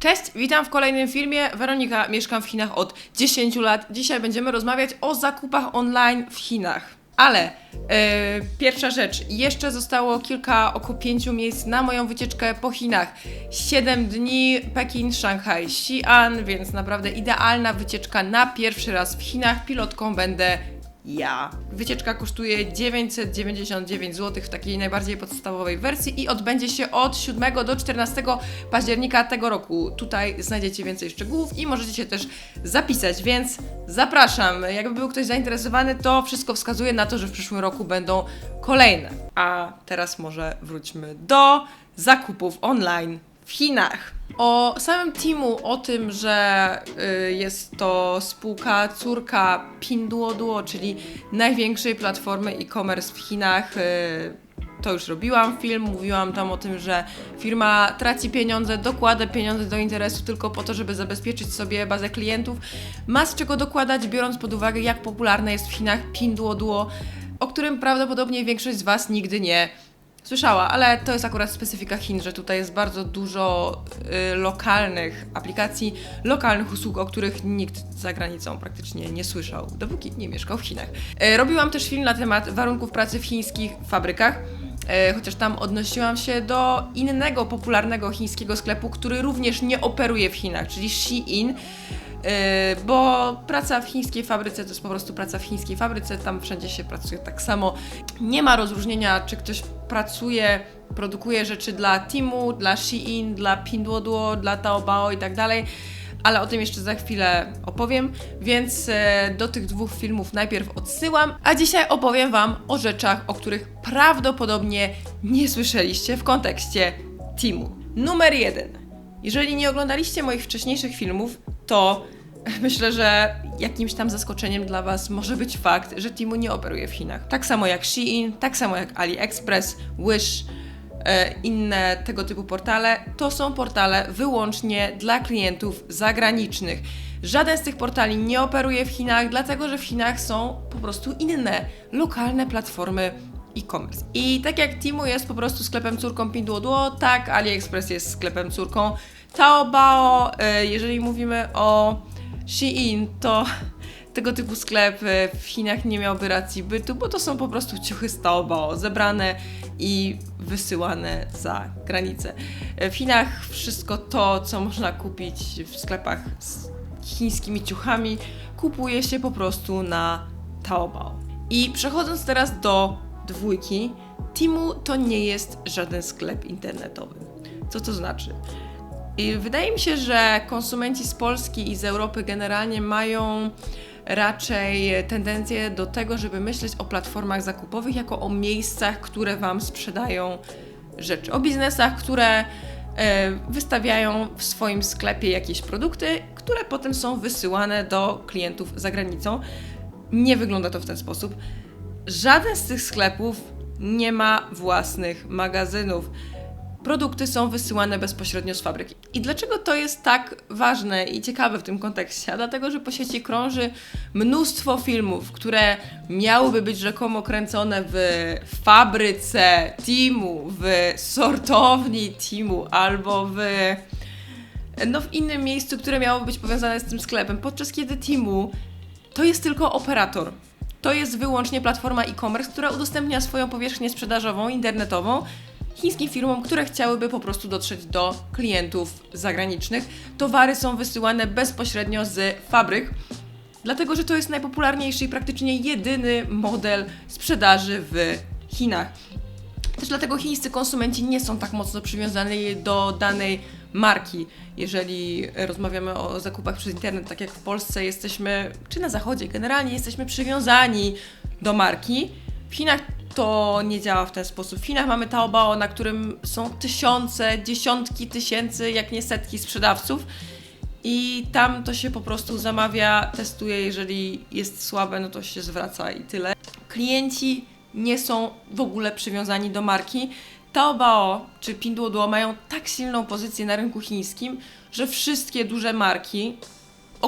Cześć, witam w kolejnym filmie. Weronika, mieszkam w Chinach od 10 lat. Dzisiaj będziemy rozmawiać o zakupach online w Chinach. Ale e, pierwsza rzecz, jeszcze zostało kilka, około pięciu miejsc na moją wycieczkę po Chinach. 7 dni, Pekin, Szanghaj, Xi'an, więc naprawdę idealna wycieczka na pierwszy raz w Chinach. Pilotką będę ja. Wycieczka kosztuje 999 zł w takiej najbardziej podstawowej wersji i odbędzie się od 7 do 14 października tego roku. Tutaj znajdziecie więcej szczegółów i możecie się też zapisać, więc zapraszam. Jakby był ktoś zainteresowany, to wszystko wskazuje na to, że w przyszłym roku będą kolejne. A teraz może wróćmy do zakupów online w Chinach. O samym Timu, o tym, że y, jest to spółka córka Pinduoduo, czyli największej platformy e-commerce w Chinach. Y, to już robiłam film, mówiłam tam o tym, że firma traci pieniądze, dokłada pieniądze do interesu tylko po to, żeby zabezpieczyć sobie bazę klientów. Ma z czego dokładać, biorąc pod uwagę, jak popularne jest w Chinach Pinduoduo, o którym prawdopodobnie większość z Was nigdy nie Słyszała, ale to jest akurat specyfika Chin, że tutaj jest bardzo dużo y, lokalnych aplikacji, lokalnych usług, o których nikt za granicą praktycznie nie słyszał, dopóki nie mieszkał w Chinach. Y, robiłam też film na temat warunków pracy w chińskich fabrykach. y, Chociaż tam odnosiłam się do innego popularnego chińskiego sklepu, który również nie operuje w Chinach, czyli Shein. Yy, bo praca w chińskiej fabryce to jest po prostu praca w chińskiej fabryce, tam wszędzie się pracuje tak samo. Nie ma rozróżnienia, czy ktoś pracuje, produkuje rzeczy dla Timu, dla Shein, dla Pinduoduo, dla Taobao i tak dalej. Ale o tym jeszcze za chwilę opowiem, więc e, do tych dwóch filmów najpierw odsyłam, a dzisiaj opowiem Wam o rzeczach, o których prawdopodobnie nie słyszeliście w kontekście Timu. Numer jeden. Jeżeli nie oglądaliście moich wcześniejszych filmów, to myślę, że jakimś tam zaskoczeniem dla Was może być fakt, że Timu nie operuje w Chinach. Tak samo jak Shein, tak samo jak AliExpress, Wish, e, inne tego typu portale, to są portale wyłącznie dla klientów zagranicznych. Żaden z tych portali nie operuje w Chinach, dlatego że w Chinach są po prostu inne, lokalne platformy e-commerce. I tak jak Timu jest po prostu sklepem córką Pinduoduo, tak AliExpress jest sklepem córką Taobao. E, Jeżeli mówimy o Shein, to tego typu sklep e, w Chinach nie miałby racji bytu, bo to są po prostu ciuchy z Taobao, zebrane i wysyłane za granicę. E, W Chinach wszystko to, co można kupić w sklepach z chińskimi ciuchami, kupuje się po prostu na Taobao. I przechodząc teraz do dwójki, Timu to nie jest żaden sklep internetowy. Co to znaczy? I wydaje mi się, że konsumenci z Polski i z Europy generalnie mają raczej tendencję do tego, żeby myśleć o platformach zakupowych jako o miejscach, które Wam sprzedają rzeczy, o biznesach, które e, wystawiają w swoim sklepie jakieś produkty, które potem są wysyłane do klientów za granicą. Nie wygląda to w ten sposób. Żaden z tych sklepów nie ma własnych magazynów. Produkty są wysyłane bezpośrednio z fabryki. I dlaczego to jest tak ważne i ciekawe w tym kontekście? Dlatego, że po sieci krąży mnóstwo filmów, które miałyby być rzekomo kręcone w fabryce Timu, w sortowni Timu albo w no w innym miejscu, które miało być powiązane z tym sklepem, podczas kiedy Timu to jest tylko operator. To jest wyłącznie platforma e-commerce, która udostępnia swoją powierzchnię sprzedażową, internetową chińskim firmom, które chciałyby po prostu dotrzeć do klientów zagranicznych. Towary są wysyłane bezpośrednio z fabryk, dlatego że to jest najpopularniejszy i praktycznie jedyny model sprzedaży w Chinach. Też dlatego chińscy konsumenci nie są tak mocno przywiązani do danej marki. Jeżeli rozmawiamy o zakupach przez internet, tak jak w Polsce jesteśmy, czy na zachodzie generalnie jesteśmy przywiązani do marki, w Chinach to nie działa w ten sposób. W Chinach mamy Taobao, na którym są tysiące, dziesiątki tysięcy, jak nie setki sprzedawców. I tam to się po prostu zamawia, testuje, jeżeli jest słabe, no to się zwraca i tyle. Klienci nie są w ogóle przywiązani do marki. Taobao czy Pinduoduo mają tak silną pozycję na rynku chińskim, że wszystkie duże marki,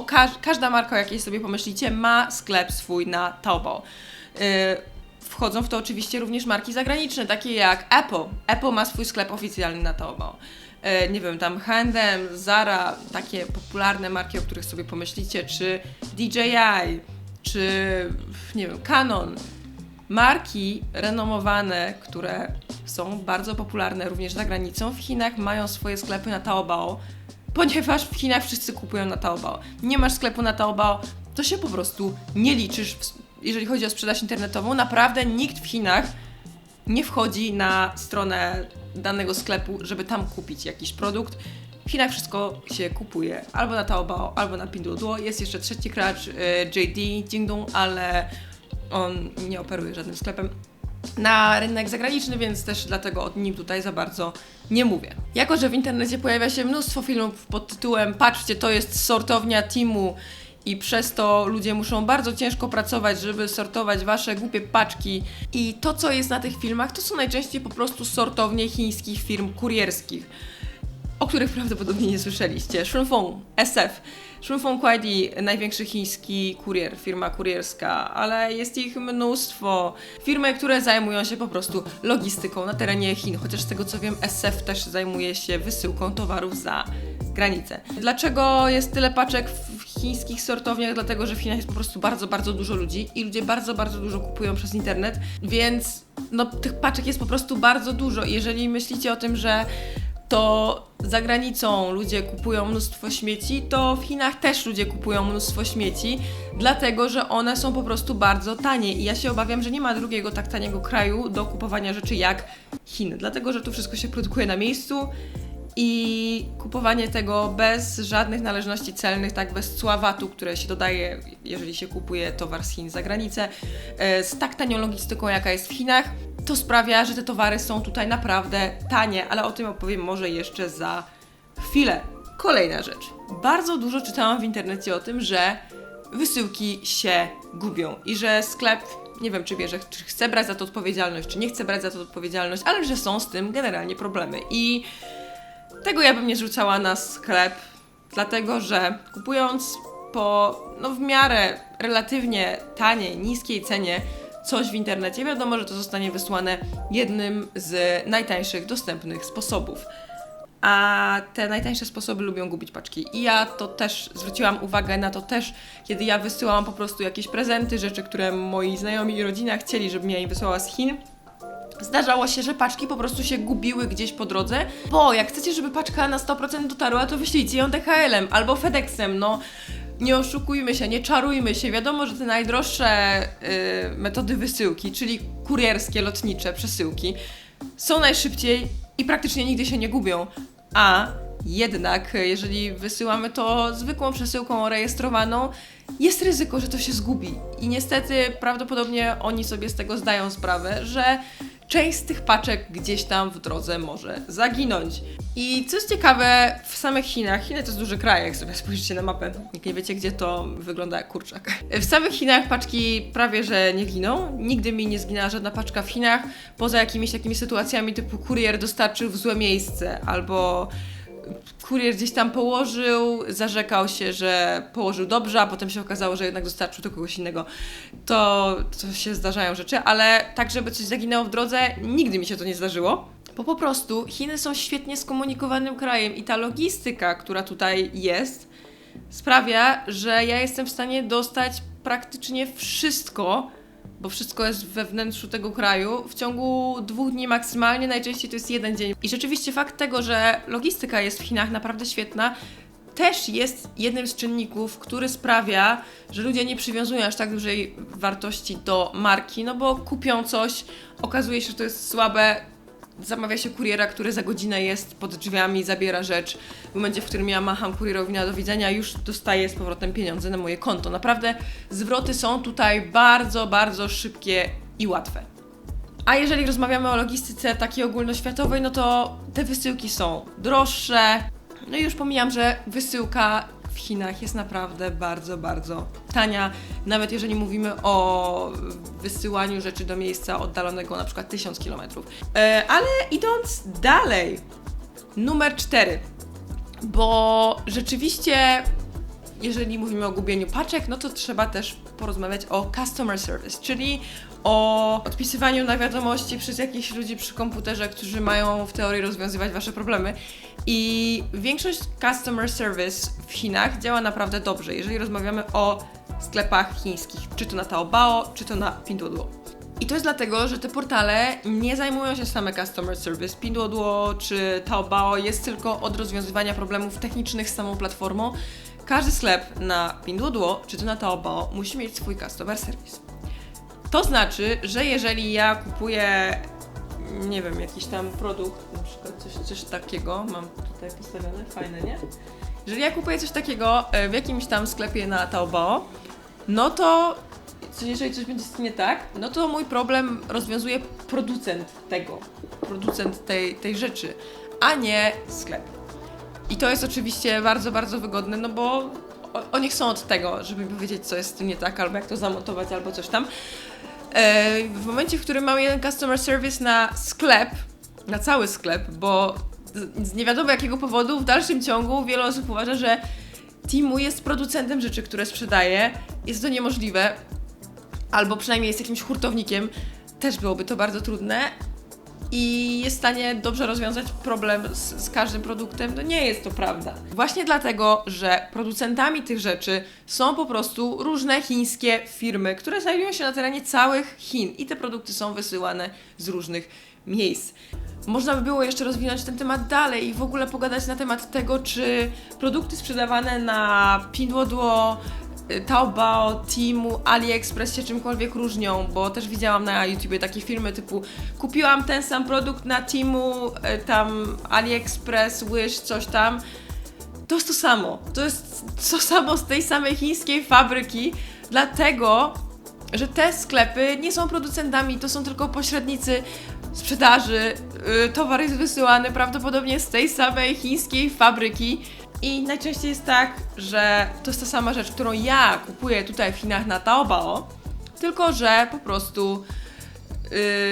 każ każda marka, o jakiej sobie pomyślicie, ma sklep swój na Taobao. Yy, Wchodzą w to oczywiście również marki zagraniczne, takie jak Apple. Apple ma swój sklep oficjalny na Taobao. e, nie wiem, tam H&M, Zara, takie popularne marki, o których sobie pomyślicie, czy DJI, czy nie wiem, Canon. Marki renomowane, które są bardzo popularne również za granicą, w Chinach mają swoje sklepy na Taobao, ponieważ w Chinach wszyscy kupują na Taobao. Nie masz sklepu na Taobao, to się po prostu nie liczysz, jeżeli chodzi o sprzedaż internetową. Naprawdę nikt w Chinach nie wchodzi na stronę danego sklepu, żeby tam kupić jakiś produkt. W Chinach wszystko się kupuje albo na Taobao, albo na Pinduoduo. Jest jeszcze trzeci gracz, y, JD, Jingdong, ale on nie operuje żadnym sklepem na rynek zagraniczny, więc też dlatego o nim tutaj za bardzo nie mówię. Jako, że w internecie pojawia się mnóstwo filmów pod tytułem Patrzcie, to jest sortownia Timu i przez to ludzie muszą bardzo ciężko pracować, żeby sortować wasze głupie paczki. I to, co jest na tych filmach, to są najczęściej po prostu sortownie chińskich firm kurierskich o których prawdopodobnie nie słyszeliście. Shunfeng, SF. Shunfeng Kuaidi, największy chiński kurier, firma kurierska, ale jest ich mnóstwo. Firmy, które zajmują się po prostu logistyką na terenie Chin, chociaż z tego co wiem, SF też zajmuje się wysyłką towarów za granicę. Dlaczego jest tyle paczek w chińskich sortowniach? Dlatego, że w Chinach jest po prostu bardzo, bardzo dużo ludzi i ludzie bardzo, bardzo dużo kupują przez internet, więc no, tych paczek jest po prostu bardzo dużo. Jeżeli myślicie o tym, że to za granicą ludzie kupują mnóstwo śmieci, to w Chinach też ludzie kupują mnóstwo śmieci, dlatego że one są po prostu bardzo tanie. I ja się obawiam, że nie ma drugiego tak taniego kraju do kupowania rzeczy jak Chiny, dlatego że tu wszystko się produkuje na miejscu i kupowanie tego bez żadnych należności celnych, tak bez cła VAT-u, które się dodaje, jeżeli się kupuje towar z Chin za granicę, e, z tak tanią logistyką, jaka jest w Chinach, to sprawia, że te towary są tutaj naprawdę tanie, ale o tym opowiem może jeszcze za chwilę. Kolejna rzecz. Bardzo dużo czytałam w internecie o tym, że wysyłki się gubią i że sklep, nie wiem czy bierze, czy chce brać za to odpowiedzialność, czy nie chce brać za to odpowiedzialność, ale że są z tym generalnie problemy. I tego ja bym nie rzucała na sklep, dlatego że kupując po no w miarę relatywnie taniej, niskiej cenie coś w internecie, wiadomo, że to zostanie wysłane jednym z najtańszych dostępnych sposobów. A te najtańsze sposoby lubią gubić paczki. I ja to też zwróciłam uwagę na to też, kiedy ja wysyłałam po prostu jakieś prezenty, rzeczy, które moi znajomi i rodzina chcieli, żebym ja im wysłała z Chin. Zdarzało się, że paczki po prostu się gubiły gdzieś po drodze, bo jak chcecie, żeby paczka na 100% dotarła, to wyślijcie ją DHL-em albo FedExem, no nie oszukujmy się, nie czarujmy się. Wiadomo, że te najdroższe y, metody wysyłki, czyli kurierskie, lotnicze przesyłki, są najszybciej i praktycznie nigdy się nie gubią. A jednak, y, jeżeli wysyłamy to zwykłą przesyłką rejestrowaną, jest ryzyko, że to się zgubi. I niestety prawdopodobnie oni sobie z tego zdają sprawę, że część z tych paczek gdzieś tam w drodze może zaginąć. I co jest ciekawe, w samych Chinach, Chiny to jest duży kraj, jak sobie spojrzycie na mapę, jak nie wiecie gdzie, to wygląda jak kurczak. W samych Chinach paczki prawie że nie giną. Nigdy mi nie zginęła żadna paczka w Chinach, poza jakimiś takimi sytuacjami typu kurier dostarczył w złe miejsce, albo kurier gdzieś tam położył, zarzekał się, że położył dobrze, a potem się okazało, że jednak dostarczył do kogoś innego. To, to się zdarzają rzeczy, ale tak, żeby coś zaginęło w drodze, nigdy mi się to nie zdarzyło. Bo po prostu Chiny są świetnie skomunikowanym krajem i ta logistyka, która tutaj jest, sprawia, że ja jestem w stanie dostać praktycznie wszystko, bo wszystko jest we wnętrzu tego kraju, w ciągu dwóch dni maksymalnie, najczęściej to jest jeden dzień. I rzeczywiście fakt tego, że logistyka jest w Chinach naprawdę świetna, też jest jednym z czynników, który sprawia, że ludzie nie przywiązują aż tak dużej wartości do marki, no bo kupią coś, okazuje się, że to jest słabe, zamawia się kuriera, który za godzinę jest pod drzwiami, zabiera rzecz. W momencie, w którym ja macham kurierowi na do widzenia, już dostaję z powrotem pieniądze na moje konto. Naprawdę zwroty są tutaj bardzo, bardzo szybkie i łatwe. A jeżeli rozmawiamy o logistyce takiej ogólnoświatowej, no to te wysyłki są droższe. No i już pomijam, że wysyłka w Chinach jest naprawdę bardzo, bardzo tania. Nawet jeżeli mówimy o wysyłaniu rzeczy do miejsca oddalonego na przykład 1000 km. E, ale idąc dalej, numer 4. Bo rzeczywiście jeżeli mówimy o gubieniu paczek, no to trzeba też porozmawiać o customer service, czyli o odpisywaniu na wiadomości przez jakichś ludzi przy komputerze, którzy mają w teorii rozwiązywać wasze problemy. I większość customer service w Chinach działa naprawdę dobrze, jeżeli rozmawiamy o sklepach chińskich, czy to na Taobao, czy to na Pinduoduo. I to jest dlatego, że te portale nie zajmują się same customer service. Pinduoduo czy Taobao jest tylko od rozwiązywania problemów technicznych z samą platformą. Każdy sklep na Pinduoduo czy to na Taobao musi mieć swój customer service. To znaczy, że jeżeli ja kupuję, nie wiem, jakiś tam produkt, na przykład coś, coś takiego, mam tutaj postawione, fajne, nie? Jeżeli ja kupuję coś takiego e, w jakimś tam sklepie na Taobao, no to jeżeli coś będzie z tym nie tak, no to mój problem rozwiązuje producent tego, producent tej, tej rzeczy, a nie sklep. I to jest oczywiście bardzo, bardzo wygodne, no bo oni chcą od tego, żeby mi powiedzieć, co jest z tym nie tak, albo jak to zamontować, albo coś tam. E, W momencie, w którym mam jeden customer service na sklep, na cały sklep, bo z- nie wiadomo jakiego powodu w dalszym ciągu wiele osób uważa, że Timu jest producentem rzeczy, które sprzedaje. Jest to niemożliwe, albo przynajmniej jest jakimś hurtownikiem. Też byłoby to bardzo trudne. I jest w stanie dobrze rozwiązać problem z, z każdym produktem, no nie jest to prawda. Właśnie dlatego, że producentami tych rzeczy są po prostu różne chińskie firmy, które znajdują się na terenie całych Chin i te produkty są wysyłane z różnych miejsc. Można by było jeszcze rozwinąć ten temat dalej i w ogóle pogadać na temat tego, czy produkty sprzedawane na Pinduoduo, Taobao, Timu, AliExpress się czymkolwiek różnią, bo też widziałam na YouTubie takie filmy typu kupiłam ten sam produkt na Timu, y, tam AliExpress, Wish, coś tam. To jest to samo. To jest to samo z tej samej chińskiej fabryki, dlatego, że te sklepy nie są producentami, to są tylko pośrednicy sprzedaży. Yy, Towar jest wysyłany prawdopodobnie z tej samej chińskiej fabryki. I najczęściej jest tak, że to jest ta sama rzecz, którą ja kupuję tutaj w Chinach na Taobao, tylko że po prostu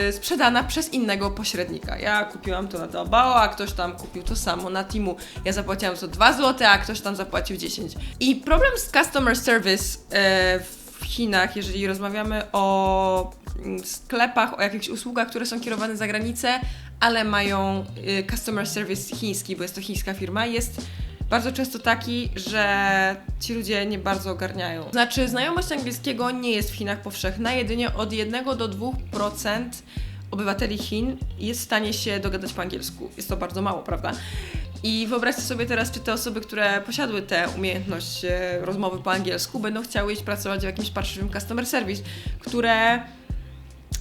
yy, sprzedana przez innego pośrednika. Ja kupiłam to na Taobao, a ktoś tam kupił to samo na Timu. Ja zapłaciłam za 2 zł, a ktoś tam zapłacił 10. I problem z customer service yy, w Chinach, jeżeli rozmawiamy o mm, sklepach, o jakichś usługach, które są kierowane za granicę, ale mają y, customer service chiński, bo jest to chińska firma, jest bardzo często taki, że ci ludzie nie bardzo ogarniają. Znaczy, znajomość angielskiego nie jest w Chinach powszechna, jedynie od 1 do 2% obywateli Chin jest w stanie się dogadać po angielsku. Jest to bardzo mało, prawda? I wyobraźcie sobie teraz, czy te osoby, które posiadły tę umiejętność e, rozmowy po angielsku, będą chciały iść pracować w jakimś parszywym customer service, które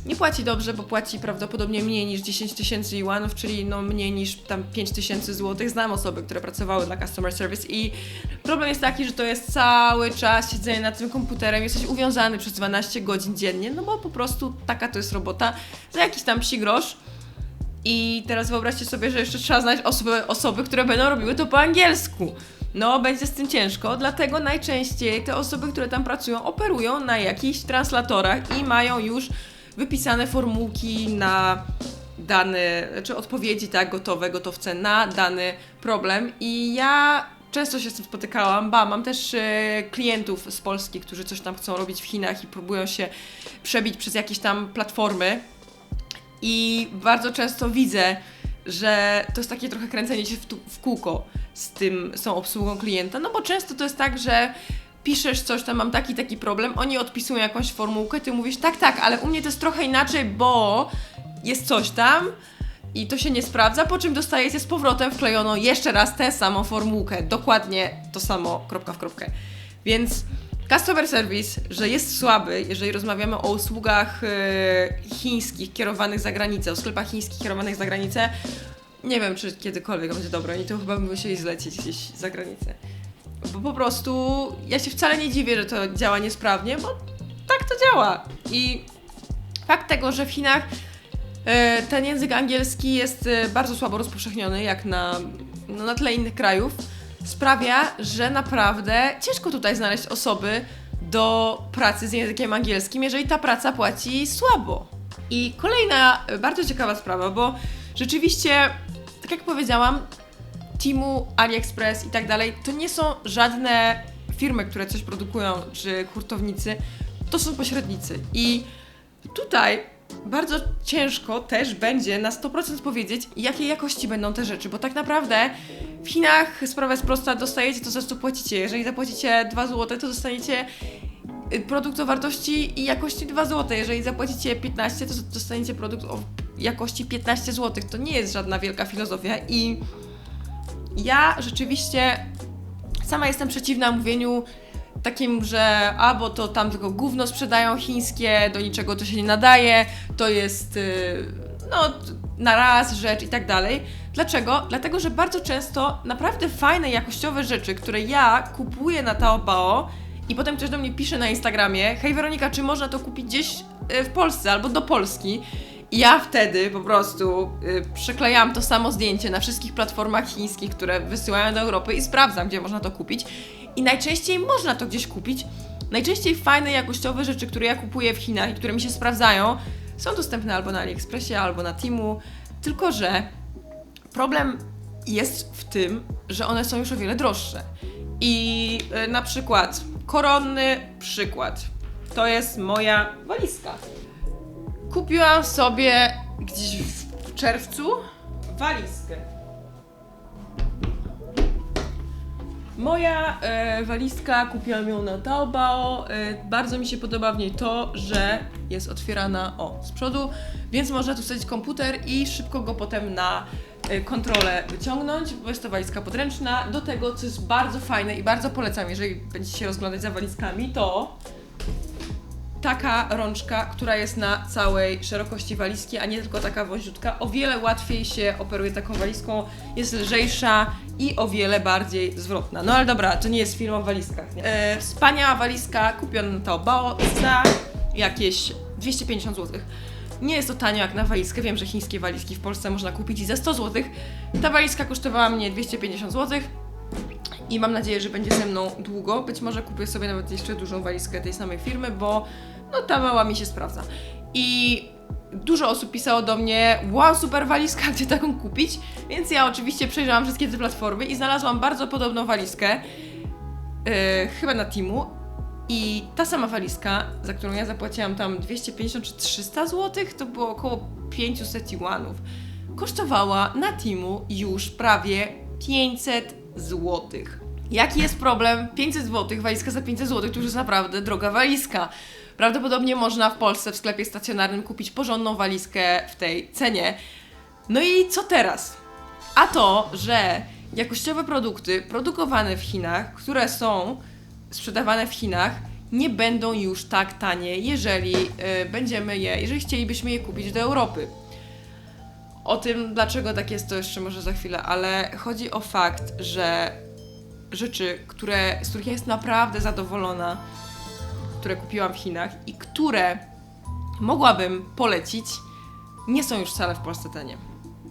nie płaci dobrze, bo płaci prawdopodobnie mniej niż 10 tysięcy yuanów, czyli no mniej niż tam 5 tysięcy złotych. Znam osoby, które pracowały dla customer service i problem jest taki, że to jest cały czas siedzenie nad tym komputerem, jesteś uwiązany przez 12 godzin dziennie, no bo po prostu taka to jest robota za jakiś tam psi grosz. I teraz wyobraźcie sobie, że jeszcze trzeba znaleźć osoby, osoby, które będą robiły to po angielsku. No, będzie z tym ciężko, dlatego najczęściej te osoby, które tam pracują, operują na jakichś translatorach i mają już wypisane formułki na dany, czy odpowiedzi, tak, gotowe, gotowce na dany problem. I ja często się z tym spotykałam, ba, mam też e, klientów z Polski, którzy coś tam chcą robić w Chinach i próbują się przebić przez jakieś tam platformy. I bardzo często widzę, że to jest takie trochę kręcenie się w, w kółko z tym, z tą obsługą klienta, no bo często to jest tak, że piszesz coś tam, mam taki, taki problem, oni odpisują jakąś formułkę, ty mówisz tak, tak, ale u mnie to jest trochę inaczej, bo jest coś tam i to się nie sprawdza, po czym dostajecie z powrotem wklejoną jeszcze raz tę samą formułkę, dokładnie to samo, kropka w kropkę. Więc customer service, że jest słaby, jeżeli rozmawiamy o usługach e, chińskich kierowanych za granicę, o sklepach chińskich kierowanych za granicę, nie wiem, czy kiedykolwiek będzie dobre. Oni to chyba by musieli zlecieć gdzieś za granicę. Bo po prostu ja się wcale nie dziwię, że to działa niesprawnie, bo tak to działa. I fakt tego, że w Chinach e, ten język angielski jest e, bardzo słabo rozpowszechniony, jak na, no, na tle innych krajów, sprawia, że naprawdę ciężko tutaj znaleźć osoby do pracy z językiem angielskim, jeżeli ta praca płaci słabo. I kolejna e, bardzo ciekawa sprawa, bo rzeczywiście, tak jak powiedziałam, Timu, AliExpress i tak dalej, to nie są żadne firmy, które coś produkują, czy hurtownicy, to są pośrednicy. I tutaj bardzo ciężko też będzie na 100% powiedzieć, jakiej jakości będą te rzeczy, bo tak naprawdę w Chinach sprawa jest prosta, dostajecie to, za co płacicie. Jeżeli zapłacicie 2 zł, to dostaniecie y, produkt o wartości i jakości 2 zł. Jeżeli zapłacicie 15, to dostaniecie produkt o jakości 15 zł. To nie jest żadna wielka filozofia i ja rzeczywiście sama jestem przeciwna mówieniu takim, że a bo to tam tylko gówno sprzedają chińskie, do niczego to się nie nadaje, to jest y, no na raz rzecz i tak dalej. Dlaczego? Dlatego, że bardzo często naprawdę fajne, jakościowe rzeczy, które ja kupuję na Taobao i potem ktoś do mnie pisze na Instagramie, hej Weronika, czy można to kupić gdzieś y, w Polsce albo do Polski? Ja wtedy po prostu y, przyklejam to samo zdjęcie na wszystkich platformach chińskich, które wysyłają do Europy i sprawdzam, gdzie można to kupić. I najczęściej można to gdzieś kupić. Najczęściej fajne, jakościowe rzeczy, które ja kupuję w Chinach i które mi się sprawdzają, są dostępne albo na AliExpressie, albo na Timu. Tylko, że problem jest w tym, że one są już o wiele droższe. I y, na przykład, koronny przykład. To jest moja walizka. Kupiłam sobie gdzieś w czerwcu walizkę. Moja e, walizka, kupiłam ją na Taobao. E, bardzo mi się podoba w niej to, że jest otwierana o z przodu, więc można tu wsadzić komputer i szybko go potem na e, kontrolę wyciągnąć, bo jest to walizka podręczna. Do tego, co jest bardzo fajne i bardzo polecam, jeżeli będziecie się rozglądać za walizkami, to taka rączka, która jest na całej szerokości walizki, a nie tylko taka wąziutka. O wiele łatwiej się operuje taką walizką, jest lżejsza i o wiele bardziej zwrotna. No ale dobra, to nie jest film o walizkach, nie? E, wspaniała walizka kupiona na Taobao za jakieś 250 zł. Nie jest to tanio jak na walizkę, wiem, że chińskie walizki w Polsce można kupić i za 100 zł. Ta walizka kosztowała mnie 250 zł i mam nadzieję, że będzie ze mną długo. Być może kupię sobie nawet jeszcze dużą walizkę tej samej firmy, bo no ta mała mi się sprawdza. I dużo osób pisało do mnie, wow, super walizka, gdzie taką kupić? Więc ja oczywiście przejrzałam wszystkie te platformy i znalazłam bardzo podobną walizkę, yy, chyba na Timu. I ta sama walizka, za którą ja zapłaciłam tam 250 czy 300 zł, to było około 500 yuanów, kosztowała na Timu już prawie 500 złotych. Jaki jest problem? 500 zł, walizka za 500 zł to już jest naprawdę droga walizka. Prawdopodobnie można w Polsce w sklepie stacjonarnym kupić porządną walizkę w tej cenie. No i co teraz? A to, że jakościowe produkty produkowane w Chinach, które są sprzedawane w Chinach, nie będą już tak tanie, jeżeli y, będziemy je, jeżeli chcielibyśmy je kupić do Europy. O tym, dlaczego tak jest, to jeszcze może za chwilę, ale chodzi o fakt, że rzeczy, które, z których ja jestem naprawdę zadowolona, które kupiłam w Chinach i które mogłabym polecić, nie są już wcale w Polsce tanie.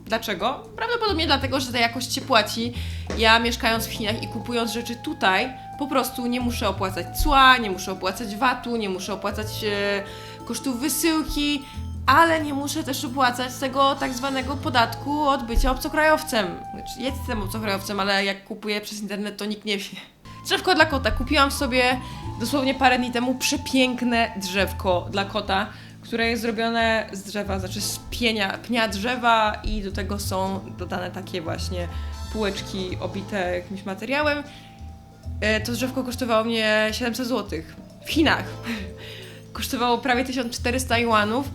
Dlaczego? Prawdopodobnie dlatego, że za jakość się płaci. Ja mieszkając w Chinach i kupując rzeczy tutaj, po prostu nie muszę opłacać cła, nie muszę opłacać VAT-u, nie muszę opłacać e, kosztów wysyłki, ale nie muszę też opłacać tego tak zwanego podatku od bycia obcokrajowcem. Znaczy, jestem obcokrajowcem, ale jak kupuję przez internet, to nikt nie wie. Drzewko dla kota. Kupiłam sobie dosłownie parę dni temu przepiękne drzewko dla kota, które jest zrobione z drzewa, znaczy z pienia, pnia drzewa i do tego są dodane takie właśnie półeczki obite jakimś materiałem. E, To drzewko kosztowało mnie 700 zł w Chinach. Kosztowało prawie 1400 juanów.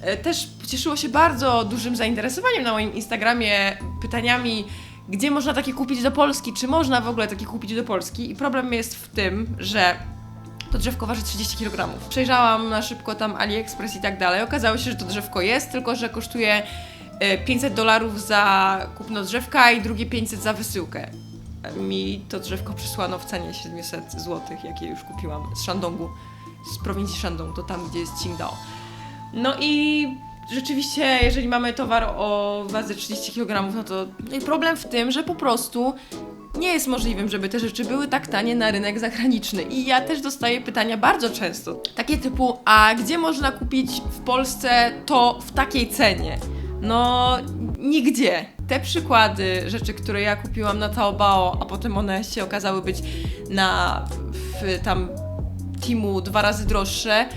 E, Też cieszyło się bardzo dużym zainteresowaniem na moim Instagramie, pytaniami, gdzie można takie kupić do Polski, czy można w ogóle takie kupić do Polski. I problem jest w tym, że to drzewko waży 30 kg. Przejrzałam na szybko tam AliExpress i tak dalej. Okazało się, że to drzewko jest, tylko że kosztuje e, 500 dolarów za kupno drzewka i drugie 500 za wysyłkę. E, Mi to drzewko przysłano w cenie 700 zł, jakie już kupiłam z Shandongu, z prowincji Shandong, to tam, gdzie jest Qingdao. No i rzeczywiście, jeżeli mamy towar o wadze 30 kg, no to no problem w tym, że po prostu nie jest możliwym, żeby te rzeczy były tak tanie na rynek zagraniczny. I ja też dostaję pytania bardzo często. Takie typu, a gdzie można kupić w Polsce to w takiej cenie? No, nigdzie. Te przykłady rzeczy, które ja kupiłam na Taobao, a potem one się okazały być na w, tam Timu dwa razy droższe,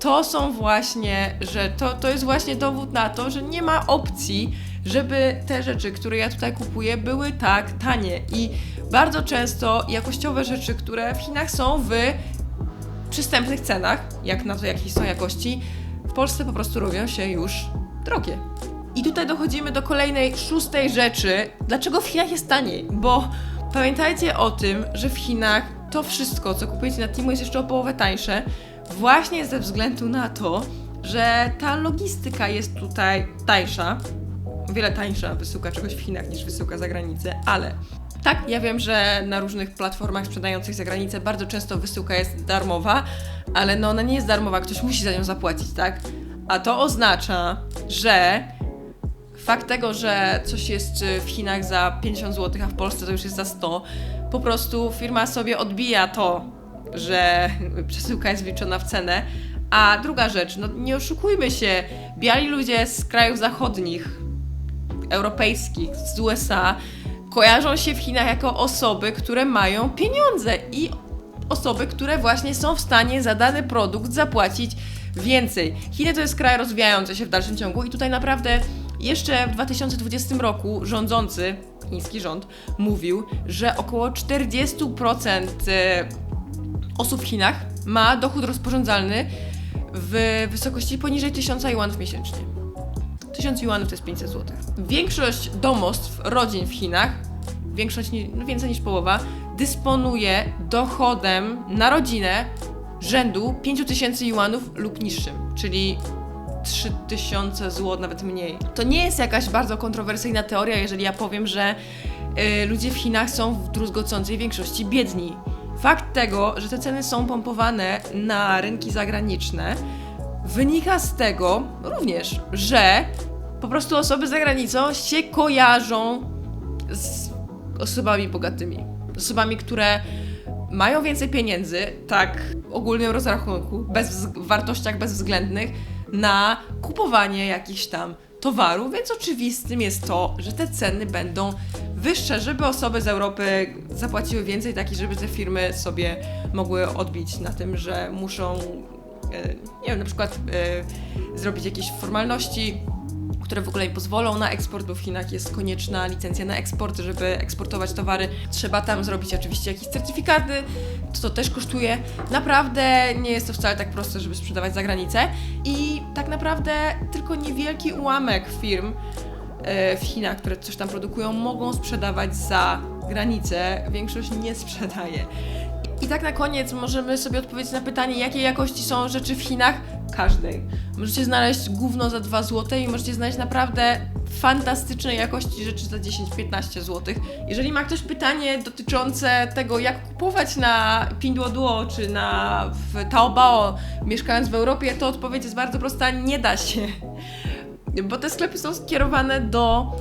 to są właśnie, że to, to jest właśnie dowód na to, że nie ma opcji, żeby te rzeczy, które ja tutaj kupuję, były tak tanie. I bardzo często jakościowe rzeczy, które w Chinach są w przystępnych cenach, jak na to, jakie są jakości, w Polsce po prostu robią się już drogie. I tutaj dochodzimy do kolejnej, szóstej rzeczy. Dlaczego w Chinach jest taniej? Bo pamiętajcie o tym, że w Chinach to wszystko, co kupujecie na Temu jest jeszcze o połowę tańsze, właśnie ze względu na to, że ta logistyka jest tutaj tańsza. O wiele tańsza wysyłka czegoś w Chinach niż wysyłka za granicę, ale tak, ja wiem, że na różnych platformach sprzedających za granicę bardzo często wysyłka jest darmowa, ale no ona nie jest darmowa, ktoś musi za nią zapłacić, tak? A to oznacza, że fakt tego, że coś jest y, w Chinach za 50 zł, a w Polsce to już jest za 100, po prostu firma sobie odbija to, że przesyłka jest wliczona w cenę. A druga rzecz, no nie oszukujmy się, biali ludzie z krajów zachodnich, europejskich, z USA, kojarzą się w Chinach jako osoby, które mają pieniądze i osoby, które właśnie są w stanie za dany produkt zapłacić więcej. Chiny to jest kraj rozwijający się w dalszym ciągu i tutaj naprawdę jeszcze w 2020 roku rządzący, chiński rząd, mówił, że około 40% e, osób w Chinach ma dochód rozporządzalny w wysokości poniżej 1000 juanów miesięcznie. 1000 juanów to jest 500 zł. Większość domostw, rodzin w Chinach, większość, no więcej niż połowa, dysponuje dochodem na rodzinę rzędu 5000 juanów lub niższym, czyli 3000 zł, nawet mniej. To nie jest jakaś bardzo kontrowersyjna teoria, jeżeli ja powiem, że y, ludzie w Chinach są w druzgocącej większości biedni. Fakt tego, że te ceny są pompowane na rynki zagraniczne, wynika z tego również, że po prostu osoby za granicą się kojarzą z osobami bogatymi. Z osobami, które mają więcej pieniędzy, tak w ogólnym rozrachunku, bez, w wartościach bezwzględnych, na kupowanie jakichś tam towarów, więc oczywistym jest to, że te ceny będą wyższe, żeby osoby z Europy zapłaciły więcej, tak i żeby te firmy sobie mogły odbić na tym, że muszą, e, nie wiem, na przykład e, zrobić jakieś formalności, które w ogóle nie pozwolą na eksport, bo w Chinach jest konieczna licencja na eksport, żeby eksportować towary. Trzeba tam zrobić oczywiście jakieś certyfikaty, to, to też kosztuje. Naprawdę nie jest to wcale tak proste, żeby sprzedawać za granicę i tak naprawdę tylko niewielki ułamek firm w Chinach, które coś tam produkują, mogą sprzedawać za granicę. Większość nie sprzedaje. I tak na koniec możemy sobie odpowiedzieć na pytanie, jakiej jakości są rzeczy w Chinach? Każdej. Możecie znaleźć gówno za 2 zł i możecie znaleźć naprawdę fantastycznej jakości rzeczy za 10-15 zł. Jeżeli ma ktoś pytanie dotyczące tego, jak kupować na Pinduoduo czy na w Taobao, mieszkając w Europie, to odpowiedź jest bardzo prosta, nie da się. Bo te sklepy są skierowane do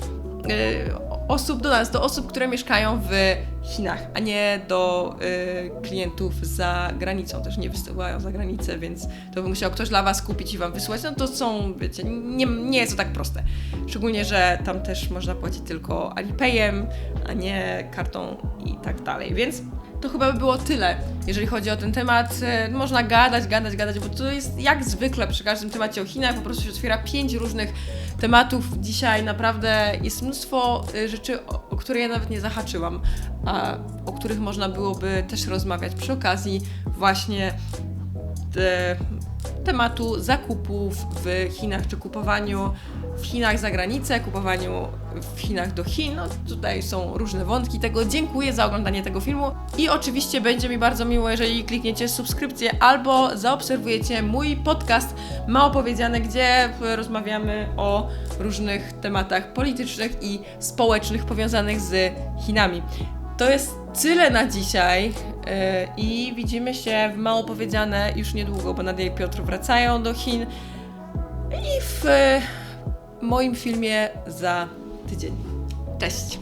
y, osób, do nas, do osób, które mieszkają w Chinach, a nie do y, klientów za granicą. Też nie wysyłają za granicę, więc to by musiał ktoś dla Was kupić i Wam wysłać. No to są, wiecie, nie, nie jest to tak proste. Szczególnie, że tam też można płacić tylko Alipayem, a nie kartą i tak dalej. Więc to chyba by było tyle, jeżeli chodzi o ten temat. E, Można gadać, gadać, gadać, bo to jest jak zwykle przy każdym temacie o Chinach, po prostu się otwiera pięć różnych tematów. Dzisiaj naprawdę jest mnóstwo e, rzeczy, o, które ja nawet nie zahaczyłam, a o których można byłoby też rozmawiać przy okazji właśnie te, tematu zakupów w Chinach, czy kupowaniu w Chinach za granicę, kupowaniu w Chinach do Chin. No, tutaj są różne wątki tego. Dziękuję za oglądanie tego filmu i oczywiście będzie mi bardzo miło, jeżeli klikniecie subskrypcję albo zaobserwujecie mój podcast Mało Powiedziane, gdzie rozmawiamy o różnych tematach politycznych i społecznych powiązanych z Chinami. To jest tyle na dzisiaj yy, i widzimy się w Mało Powiedziane już niedługo, bo Nadia i Piotr wracają do Chin i w e, moim filmie za tydzień. Cześć!